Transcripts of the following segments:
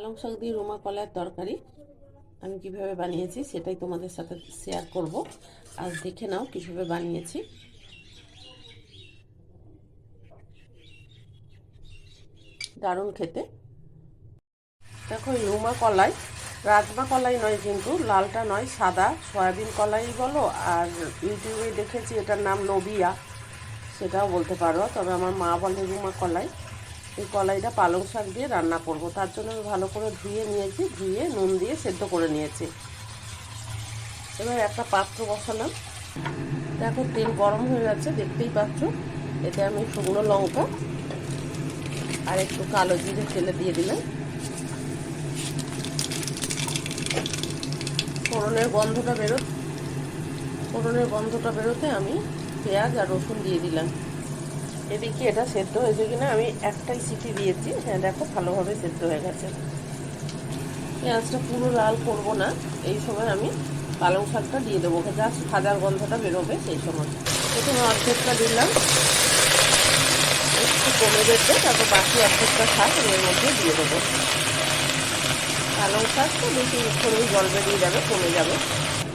পালং শাক দিয়ে রোমা কলার তরকারি আমি কীভাবে বানিয়েছি সেটাই তোমাদের সাথে শেয়ার করব। আজ দেখে নাও কীভাবে বানিয়েছি। দারুণ খেতে। দেখো রুমা কলাই, রাজমা কলাই নয় কিন্তু, লালটা নয়, সাদা সয়াবিন কলাই বলো, আর ইউটিউবে দেখেছি এটার নাম লোবিয়া সেটাও বলতে পারো, তবে আমার মা বলে রুমা কলাই। এই কলাইটা পালং শাক দিয়ে রান্না করব। তার জন্য আমি ভালো করে ধুয়ে নিয়েছি, ধুয়ে নুন দিয়ে সেদ্ধ করে নিয়েছি। এবার একটা পাত্র বসালাম। দেখো তেল গরম হয়ে যাচ্ছে দেখতেই পাচ্ছ। এতে আমি শুকনো লঙ্কা আর একটু কালো জিরে তেলে দিয়ে দিলাম। ফোড়নের গন্ধটা বেরো, ফোড়নের গন্ধটা বেরোতে আমি পেঁয়াজ আর রসুন দিয়ে দিলাম। এদিকে এটা সেদ্ধ হয়েছে কিনা আমি একটাই সিটি দিয়েছি। হ্যাঁ দেখো ভালোভাবে সেদ্ধ হয়ে গেছে। পেঁয়াজটা পুরো লাল করব না। এই সময় আমি পালং শাকটা দিয়ে দেবো। জাস্ট ভাজার গন্ধটা বেরোবে সেই সময়। প্রথমে অর্ধেকটা দিলাম। একটু কমে যেতে তারপর বাকি অর্ধেকটা শাক এর মধ্যে দিয়ে দেবো। পালং শাক তো বেশি করেই জল বেরিয়ে যাবে, কমে যাবে।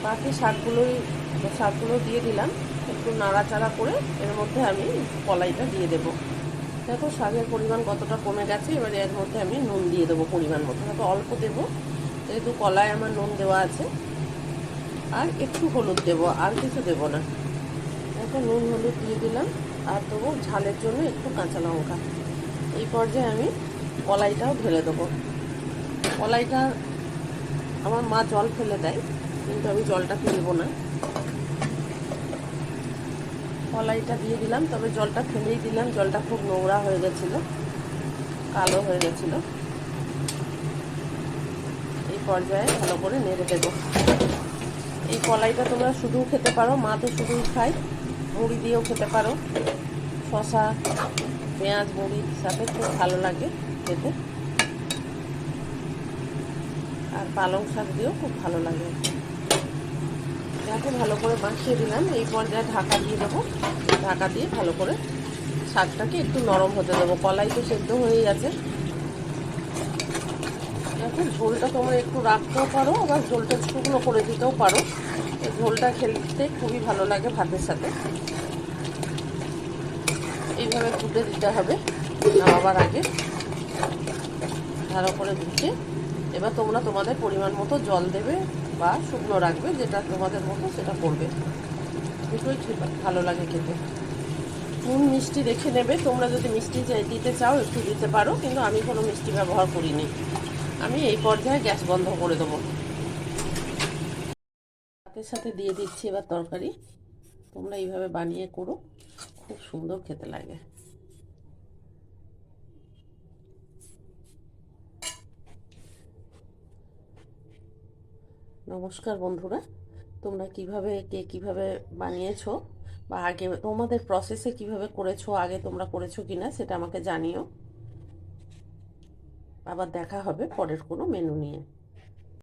বাকি শাকগুলোই শাকগুলো দিয়ে দিলাম। একটু নাড়াচাড়া করে এর মধ্যে আমি কলাইটা দিয়ে দেবো। দেখো শাকের পরিমাণ কতটা কমে গেছে, এবারে এর মধ্যে আমি নুন দিয়ে দেবো পরিমাণ মতো। হয়তো অল্প দেবো, যেহেতু কলায় আমার নুন দেওয়া আছে। আর একটু হলুদ দেবো, আর কিছু দেবো না। দেখো নুন হলুদ দিয়ে দিলাম, আর দেবো ঝালের জন্য একটু কাঁচা লঙ্কা। এই পর্যায়ে আমি কলাইটাও ঢেলে দেবো। কলাইটা, আমার মা জল ফেলে দেয়, কিন্তু আমি জলটা ফেলব না। কলাইটা দিয়ে দিলাম, তবে জলটা ফেলেই দিলাম। জলটা খুব নোংরা হয়ে গেছিল, কালো হয়ে গেছিল। এই পর্যায়ে ভালো করে নেড়ে দেবো। এই কলাইটা তোমরা শুধু খেতে পারো, মা তো শুধুই খাই মুড়ি দিয়েও খেতে পারো। শশা পেঁয়াজ মুড়ির সাথে খুব ভালো লাগে খেতে। আর পালং শাক দিয়েও খুব ভালো লাগে। দেখো ভালো করে মাখিয়ে দিলাম এই পর্যায়ে ঢাকা দিয়ে দেবো। ঢাকা দিয়ে ভালো করে শাকটাকে একটু নরম হতে দেবো। কলাই তো সেদ্ধ হয়েই আছে। দেখো, ঝোলটা তোমরা একটু রাখতেও পারো, আবার ঝোলটা শুকনো করে দিতেও পারো। এই ঝোলটা খেলতে খুবই ভালো লাগে ভাতের সাথে। এইভাবে ফুটে দিতে হবে। নামাবার আগে ভালো করে দিচ্ছে এবার তোমরা তোমাদের পরিমাণ মতো জল দেবে বা শুকনো রাখবে, যেটা তোমাদের মতো সেটা করবে। দুটোই ঠিক ভালো লাগে খেতে। নুন মিষ্টি দেখে নেবে। তোমরা যদি মিষ্টি দিতে চাও, একটু দিতে পারো, কিন্তু আমি কোনো মিষ্টি ব্যবহার করিনি। আমি এই পর্যায়ে গ্যাস বন্ধ করে দেবো। ভাতের সাথে দিয়ে দিচ্ছি এবার তরকারি। তোমরা এইভাবে বানিয়ে করো। খুব সুন্দর খেতে লাগে। নমস্কার বন্ধুরা। তোমরা কীভাবে, কে কীভাবে বানিয়েছো বা আগে তোমাদের প্রসেসে কীভাবে করেছ, আগে তোমরা করেছ কিনা সেটা আমাকে জানিও। আবার দেখা হবে পরের কোনো মেনু নিয়ে।